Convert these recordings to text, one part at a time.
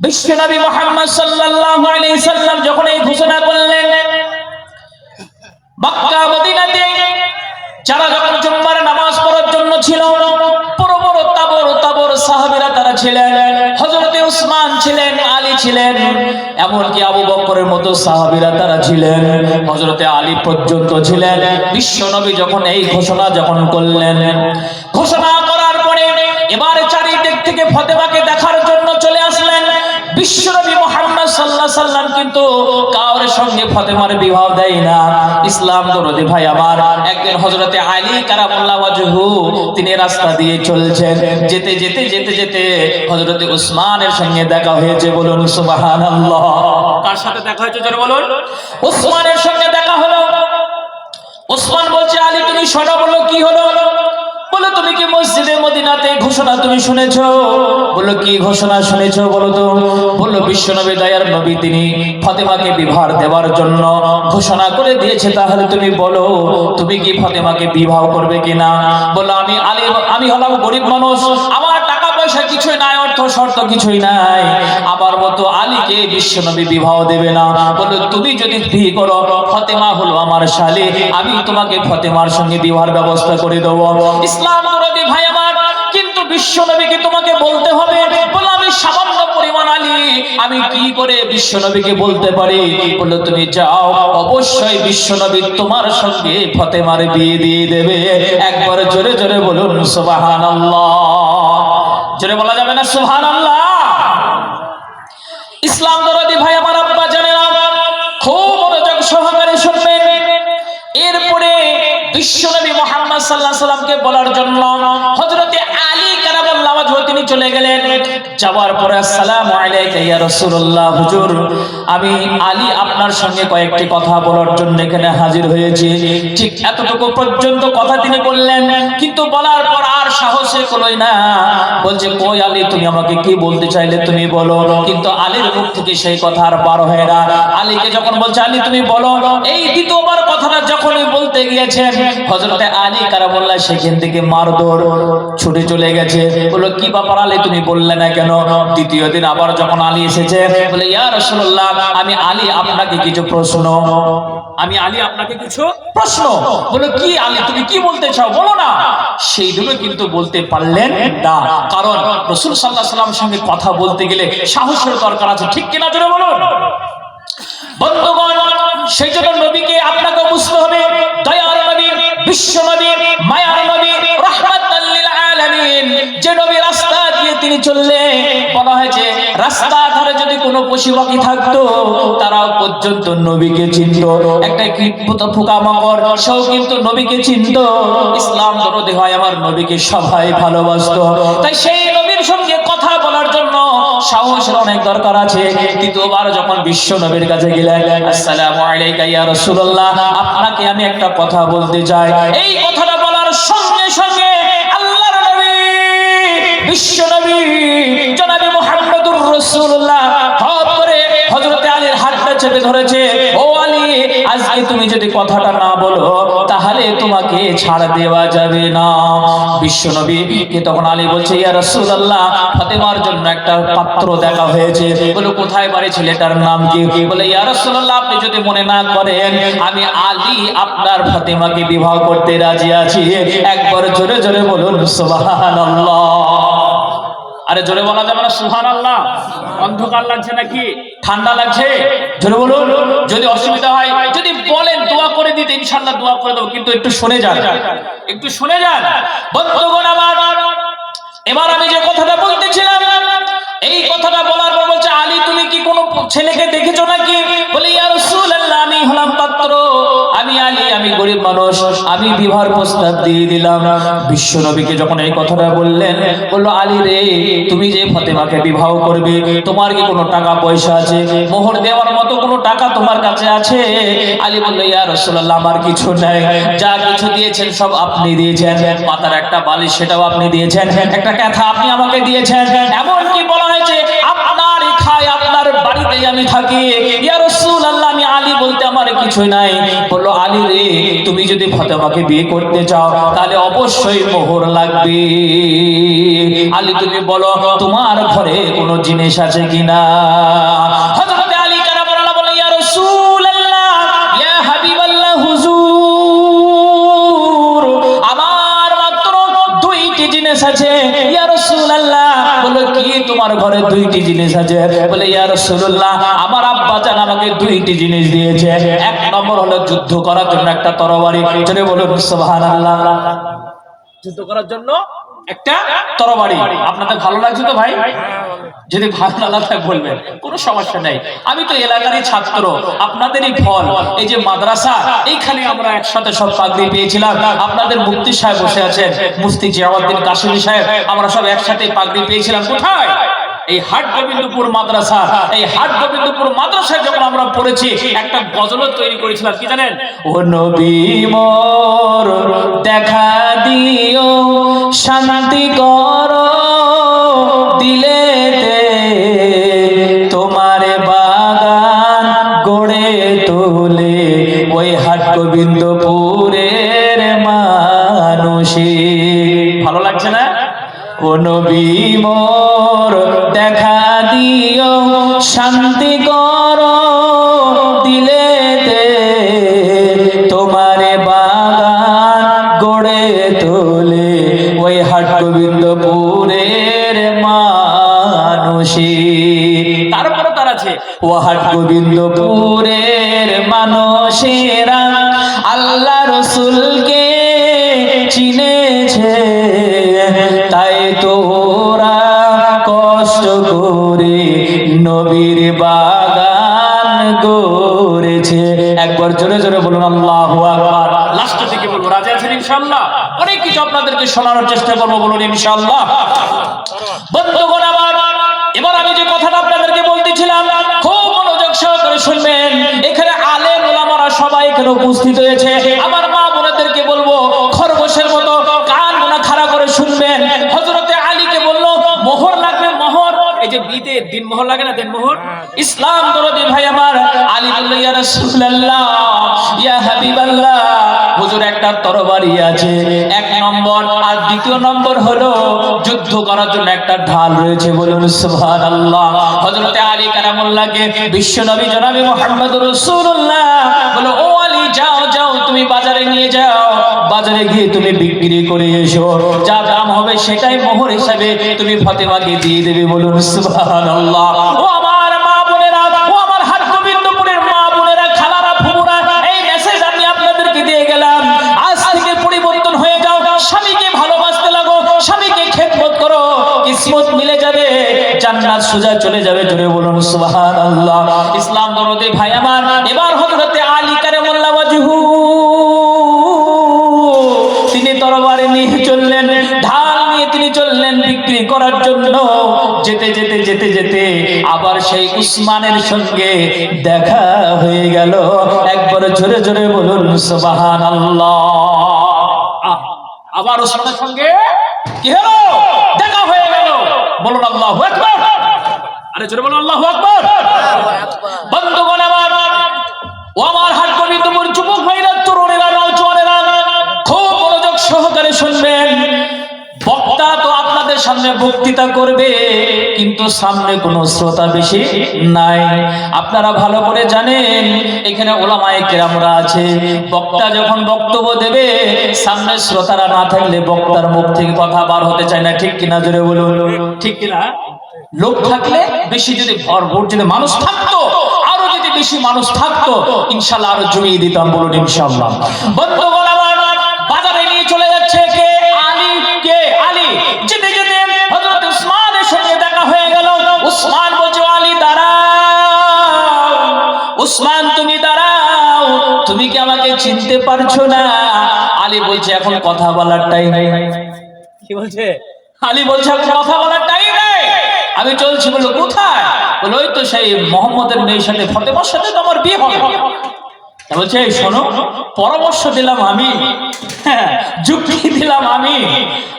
বিশ্বনবী মোহাম্মদ সাল্লাল্লাহু আলাইহি সাল্লাম যখন এই ঘোষণা করলেন, মক্কা, মদিনাতে যারা যখন জুম্মার নামাজ পড়ার জন্য ছিল বড় বড় তাবর তাবর সাহাবীরা তারা ছিলেন, হযরতে উসমান ছিলেন, আলী ছিলেন, এমনকি আবু বকরের মতো সাহাবীরা তারা ছিলেন, হযরতে আলী পর্যন্ত ছিলেন। বিশ্ব নবী যখন এই ঘোষণা যখন করলেন, ঘোষণা করার পরে এবারে চারিদিক থেকে ফতেমাকে বিশ্বনবী মোহাম্মদ সাল্লাহ সাল্লাম কিন্তু কাউরের সঙ্গে ফতেমার বিবাহ দেয় না। ইসলাম দরদি ভাই আমার। একদিন হজরতে আলী কারামুল্লাহ ওয়াজহু, তিনি রাস্তা দিয়ে চলছেন। যেতে যেতে যেতে যেতে হজরতে উসমানের সঙ্গে দেখা হয়েছে বলুন, সুবহানাল্লাহ। কার সাথে দেখা হয়েছে বলুন? উসমানের সঙ্গে দেখা হলো। ওসমান বলছে, আলী, তুমি শোনো বলো কি হলো? বলো, তুমি কি মসজিদে মদিনাতে ঘোষণা তুমি শুনেছ? বলো কি ঘোষণা শুনেছ বলো তো? বলল, বিশ্বনবী দয়ার নবী তিনি ফাতেমাকে বিবাহ দেওয়ার জন্য ঘোষণা করে দিয়েছে। তাহলে তুমি বলো, তুমি কি ফাতেমাকে বিবাহ করবে কিনা? বলল, আমি আলী আমি হলাম গরিব মানুষ। আমার পয়সা কিছুই নাই, অর্থ শর্ত কিছুই নাই। আমার মতো আলীকে বিশ্বনবী বিবাহ দেবে না। বলল, তুমি যদি বিয়ে করো, ফতেমা হলো আমার শালে। আমি তোমাকে ফতেমার সঙ্গে বিবাহের ব্যবস্থা করে দেবো। ইসলাম ভাই আমার, কিন্তু বিশ্বনবীকে তোমাকে বলতে হবে। বলে আমি সামান্য পরিমাণ আলী। আমি কি করে বিশ্বনবীকে বলতে পারি? বলল, তুমি যাও, অবশ্যই বিশ্বনবী তোমার সঙ্গে ফতেমার বিয়ে দিয়ে দেবে। একবার জোরে জোরে বলুন, সুবহানাল্লাহ। জোরে বলা যাবে না? সুহান আল্লাহ ইসলাম দরদি ভাই, আমার আব্বা জানেন। খুব মনোযোগ সহকারে শুনবেন। এরপরে বিশ্বনবী মোহাম্মদ সাল্লাহ সাল্লামকে বলার জন্য চলে গেলেন। যাওয়ার পরে আলাইকা ইয়া হুজুর, আমি আলী আপনার সঙ্গে কয়েকটি কথা বলার জন্য এখানে হাজির হয়েছি। ঠিক এতটুকু পর্যন্ত কথা তিনি বললেন, কিন্তু বলার পর আর সাহসে কলই না। বলছে কই আলী, তুমি আমাকে কি বলতে চাইলে তুমি বলো। কিন্তু আলীর মুখ থেকে সেই কথা আর বার হয় না। আলীকে যখন বলছে, আলী, তুমি বলো। এই দ্বিতীয়বার কথাটা যখনই বলতে গিয়েছেন হজরতে আলী কারা কারামুল্লাহ সেখান থেকে মারদর ছুটে চলে গেছে। বলল, কি ব্যাপার? আলী তুমি বললে না কেন? দ্বিতীয় দিন আবার যখন আলী এসেছে, বলে, ইয়া রাসূলুল্লাহ, আমি আলী আপনাকে কিছু প্রশ্ন। আমি আলী আপনাকে কিছু প্রশ্ন। বলো, কি আলী, তুমি কি বলতে চাও? বলো না। সেই দুটো কিন্তু বলতে পারলেন না। কারণ রসুল সাল্লাহ সাল্লামের সঙ্গে কথা বলতে গেলে সাহসের দরকার আছে। ঠিক কিনা জোরে বলুন? বন্ধুগণ, সেই জন্য নবীকে আপনাকে বুঝতে হবে। দয়ার নবী, বিশ্ব নবী চললে বলা হয়েছে রাস্তা ধারে যদি কোনো পশু পাখি থাকতো, তারাও পর্যন্ত নবীকে চিনত। একটা কীট পোকা মাকড়, সেও কিন্তু নবীকে চিনত। ইসলাম দরদি হয় আমার নবীকে সবাই ভালোবাসতো। তাই সেই নবীর সঙ্গে কথা বলার জন্য সাহসের অনেক দরকার আছে। দ্বিতীয়বার যখন বিশ্ব নবীর কাছে গেলেন, আসসালামু আলাইকা ইয়া রাসূলুল্লাহ, আপনাকে আমি একটা কথা বলতে চাই। এই বিশ্ব নবী, জনাবি মুহাম্মদুর রাসূলুল্লাহ। হপ করে হযরতে আলীর হাতটা চেপে ধরেছে। ও আলী, আজকে তুমি যদি কথাটা না বলো, তাহলে তোমাকে ছাড় দেওয়া যাবে না। বিশ্ব নবী কে তখন আলী বলছে, ইয়া রাসূলুল্লাহ, ফাতেমার জন্য একটা পাত্র দেখা হয়েছে। বলে, কোথায় বাড়ি ছেলেটার নাম কি? বলে, ইয়া রাসূলুল্লাহ, আপনি যদি মনে না করেন, আমি আলী আপনার ফাতেমাকে বিবাহ করতে রাজি আছি। একবার জোরে জোরে বলুন, সুবহানাল্লাহ। আরে জোরে বলা যাবে না সুহান আল্লাহ অন্ধকার লাগছে নাকি? ঠান্ডা লাগছে? জোরে বলুন। যদি অসুবিধা হয়, যদি বলেন দোয়া করে দিতে ইনশাল্লাহ দোয়া করে দেবো, কিন্তু একটু শুনে যান। একটু শুনে যান। বন্ধুগণ আমার, এবার আমি যে কথাটা বলতেছিলাম এই কথাটা বলার পর বলছে গরিব মানুষ, আমি বিবাহের প্রস্তাব দিয়ে দিলাম। বিশ্ব নবীকে যখন এই কথাটা বললেন, বলল, আলী রে, তুমি যে ফাতেমাকে বিবাহ করবে, তোমার কি কোনো টাকা পয়সা আছে? মোহর দেওয়ার মতো কোনো টাকা তোমার কাছে আছে? আলী বলল, ইয়া রাসূলুল্লাহ, আমার কিছু নাই। যা কিছু দিয়েছেন সব আপনি দিয়েছেন। পাতার একটা বালিশ সেটাও আপনি দিয়েছেন। একটা কথা আপনি আমাকে দিয়েছেন। এমন কি বলা হয়েছে বাড়িতেই আমি থাকি। ইয়া রাসূলুল্লাহ, আমি আলী বলতে আমার কিছুই নাই। বলল, আলী রে, তুমি যদি ফাতেমাকে বিয়ে করতে চাও, তাহলে অবশ্যই মোহর লাগবে। আলী তুমি বলো, তোমার ঘরে কোনো জিনিস আছে কিনা? হযরত ঘরে দুইটি জিনিস আছে। বলে, ইয়া রাসূলুল্লাহ, আমার আব্বা জান আমাকে দুইটি জিনিস দিয়েছে। এক নম্বর হলো যুদ্ধ করার জন্য একটা তরবারি। জোরে বলুন, সুবহানাল্লাহ। যুদ্ধ করার জন্য একটা তরবারি। আপনাদের ভালো লাগছে তো ভাই? যদি ভালো না লাগে বলবেন, কোনো সমস্যা নেই। আমি তো এলাকারই ছাত্র, আপনাদেরই ফল। এই যে মাদ্রাসা, এইখানে আমরা একসাথে সব পাগড়ি পেয়েছিলাম। আপনাদের মুফতি সাহেব বসে আছেন, মুফতি জিয়াউদ্দিন কাশিমি সাহেব, আমরা সব একসাথে পাগড়ি পেয়েছিলাম। কোথায়? এই হাট গোবিন্দপুর মাদ্রাসা, এই হাট গোবিন্দপুর মাদ্রাসায় যখন আমরা পড়েছি, একটা গজলত তৈরি করেছিলাম, কি জানেন? ও নবী মোর, দেখা দিও, শান্তি করো। কোন বিমোর দেখা দিও, শান্তি কর, দিলেতে তোমারে বাগান গড়ে তোলে। ওই হাট গোবিন্দপুরের মানুষে তারপরে তার আছে, ও হাট গোবিন্দপুরের মানুষেরা, আল্লাহ রসুলকে চিনেছে চেষ্টা করব বলুন আমার, এবার আমি যে কথাটা আপনাদেরকে বলতেছিলাম, খুব মনোযোগ সহকারে এখানে সবাই এখানে উপস্থিত হয়েছে। আমার মা বোনেদেরকে বলব খরগোশের মতো কান মোনা খাড়া করে শুনবেন হজরতে আলীকে বলল মোহর লাগবে মোহর বিদে দিন মোহর লাগে না দিন মোহর ইসলাম দরদি ভাই আমার আলী ইয়া রাসূলুল্লাহ ইয়া হাবিবাল্লাহ। হুজুর একটা তরবারি আছে এক নম্বর। আর দ্বিতীয় নম্বর হলো যুদ্ধ করার জন্য একটা ঢাল রয়েছে বলুন সুবহানাল্লাহ। হযরতে আলী কারামুল্লাহকে বিশ্ব নবী জনাবে মুহাম্মদুর রাসূলুল্লাহ বলো তুমি বাজারে নিয়ে যাও। বাজারে গিয়ে তুমি বিক্রি করে এসো। যা দাম হবে সেটাই মোহর হিসাবে তুমি ফাতেমাকে দিয়ে দেবে বলুন, সুবহানাল্লাহ। ও আমার মা বোনেরা, ও আমার মা বোনেরা, খালারা এই মেসেজ আমি আপনাদেরকে দিয়ে গেলাম। আজ থেকে পরিবর্তন হয়ে যাও। স্বামীকে ভালোবাসতে লাগো, স্বামীকে খেদমত করো। কিসমত মিলে যাবে, জান্নাত সোজা চলে যাবে, জোরে বলুন, সুবহানাল্লাহ। ইসলাম দরদে ভাই আমার, এবার হযরতে যেতে যেতে আবার সেই উসমানের সঙ্গে দেখা হয়ে গেল। একবার জোরে জোরে বলুন সুবাহান আবার উসমানের সঙ্গে কি হলো? দেখা হয়ে গেল। বলুন আল্লাহ আকবার। আরে জোরে বলুন আল্লাহ আকবার। বন্ধুগণ সামনে বক্তৃতা করবে, কিন্তু সামনে কোনো শ্রোতা বেশি নাই। আপনারা ভালো করে জানেন, এখানে ওলামায়ে কেরামরা আছে। বক্তা যখন বক্তব্য দেবে, সামনে শ্রোতারা না থাকলে বক্তার মুখ থেকে কথা বার হতে চায় না। ঠিক কিনা জোরে বলুন? ঠিক কিনা? লোক থাকলে বেশি যদি ভরপুর যদি মানুষ থাকতো, আরও যদি বেশি মানুষ থাকতো, ইনশাল্লাহ আরও জমিয়ে দিতাম বলুন ইনশাল্লাহ। বন্ধুগণ উসমান তুমি দাঁড়াও। তুমি কি আমাকে চিনতে পারছ না? আলী বলছে এখন কথা বলার টাইম কি বলছে? আলী বলছে এখন কথা বলার টাইম নেই। আমি চলছি বলল কোথায়? বলো ওই তো সেই মোহাম্মদের মেয়ের সাথে ফতেমার সাথে তো আমার বিয়ে হবে। বলছে শোনো পরামর্শ দিলাম আমি। হ্যাঁ, যুক্তি দিলাম আমি।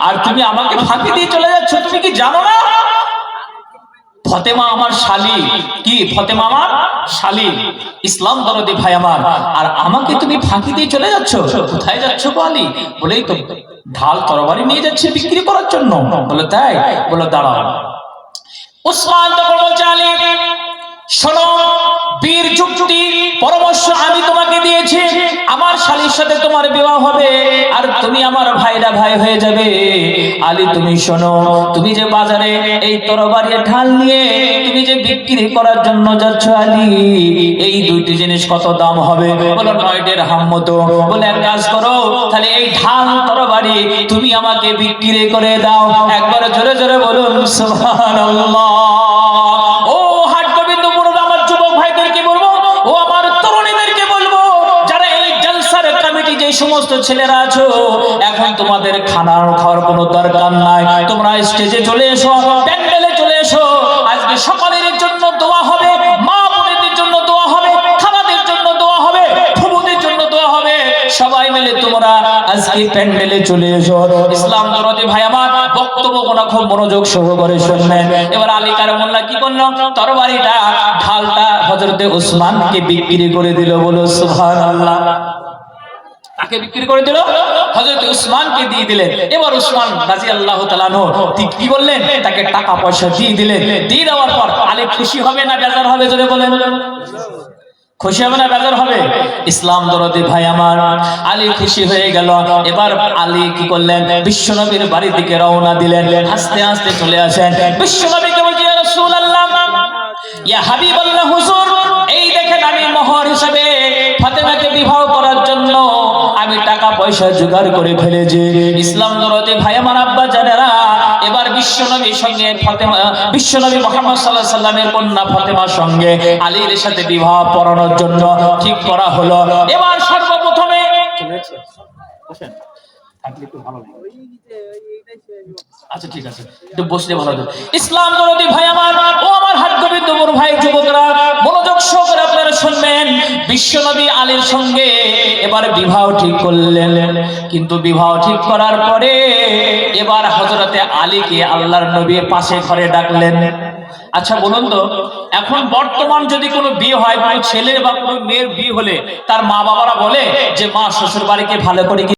আর তুমি আমাকে ফাঁকি দিয়ে চলে যাচ্ছ তুমি কি জানো না? ফতেমা আমার শালী। কি? ফতেমা আমার শালী। ইসলাম দরদি ভাই আমার। আর আমাকে তুমি ফাঁকি দিয়ে চলে যাচ্ছ? কোথায় যাচ্ছ আলী? বলেই তো ঢাল তরবারি নিয়ে যাচ্ছে বিক্রি করার জন্য। বলে তাই? বলে দাঁড়াও। উসমান তখন বলছে, আলী, শোনো, বীর যুক্তি দিয়েছি আমার শালীর সাথে তোমার বিবাহ হবে, আর তুমি আমার ভাইরা ভাই হয়ে যাবে। আলী, তুমি শোনো, তুমি যে বাজারে এই তরবারি ঢাল নিয়ে তুমি যে বিক্রি করার জন্য যাচ্ছ, আলী, এই দুইটি জিনিস কত দাম হবে? বলো নয়ডের হাম মতো। বলে, এক কাজ করো, তাহলে এই ঢাল তরবারি তুমি আমাকে বিক্রি করে দাও। একবার জোরে জোরে বলুন, সুবহানাল্লাহ। সমস্ত ছেলেরা আছো, এখন তোমাদের খানার খাওয়ার কোনো দরকার নাই। তোমরা স্টেজে চলে এসো, প্যান্ডেলে চলে এসো। আজকে সকালের জন্য দোয়া হবে, মা বোনেদের জন্য দোয়া হবে খানাদের জন্য দোয়া হবে ফুবুদের জন্য দোয়া হবে। সবাই মিলে তোমরা আজকে প্যান্ডেলে চলে এসো। ইসলাম দরদি ভাই আমার, বক্তব্য কোনা খুব মনোযোগ সহকারে শুনবেন। এবার আলী কারমুল্লাহ কি করল তরবারিটা, ঢালটা হজরতে উসমানকে বিক্রি করে দিল বলো, সুবহানাল্লাহ। তাকে বিক্রি করে দিল। হযরত উসমানকে দিয়ে দিলেন। এবার উসমান তাআলা আনহু ঠিক কি বললেন? তাকে টাকা পয়সা দিয়ে দিলেন। দিয়ে দেওয়ার পর আলী খুশি হবে না বেজার হবে জোরে বলেন। খুশি হবে না বেজার হবে? ইসলাম দরদি ভাই আমার, আলী খুশি হয়ে গেল। এবার আলী কি করলেন? বিশ্বনবীর বাড়ির দিকে রওনা দিলেন। হাসতে হাসতে চলে আসেন। বিশ্বনবীকে বলছি রাসূলুল্লাহ, ইয়া হাবিবাল্লাহ, হুজুর, এই দেখেন আমি মোহর হিসাবে ফাতেমাকে বিবাহ করার জন্য আমি টাকা পয়সা জোগাড় করে ফেলেছি। ইসলাম দরদি ভাই আমার আব্বা জানেরা, এবার বিশ্বনবীর সঙ্গে ফাতেমা, বিশ্বনবী মোহাম্মদ সাল্লাহ সাল্লামের কন্যা ফাতেমার সঙ্গে আলীর সাথে বিবাহ পড়ানোর জন্য ঠিক করা হলো। এবার সর্বপ্রথমে আচ্ছা ঠিক আছে। বসলে ভালো ইসলাম দরদি ভাই আমার, ও আমার বিশ্বনবী আলীর সঙ্গে এবার বিবাহ ঠিক করলেন। কিন্তু বিবাহ ঠিক করার পরে এবার হজরতে আলীকে আল্লাহর নবী পাশে ঘরে ডাকলেন। আচ্ছা বলুন তো, এখন বর্তমান যদি কোনো বিয়ে হয়, কোনো ছেলে বা কোনো মেয়ের বিয়ে হলে তার মা বাবারা বলে যে, মা শ্বশুর বাড়িকে ভালো করে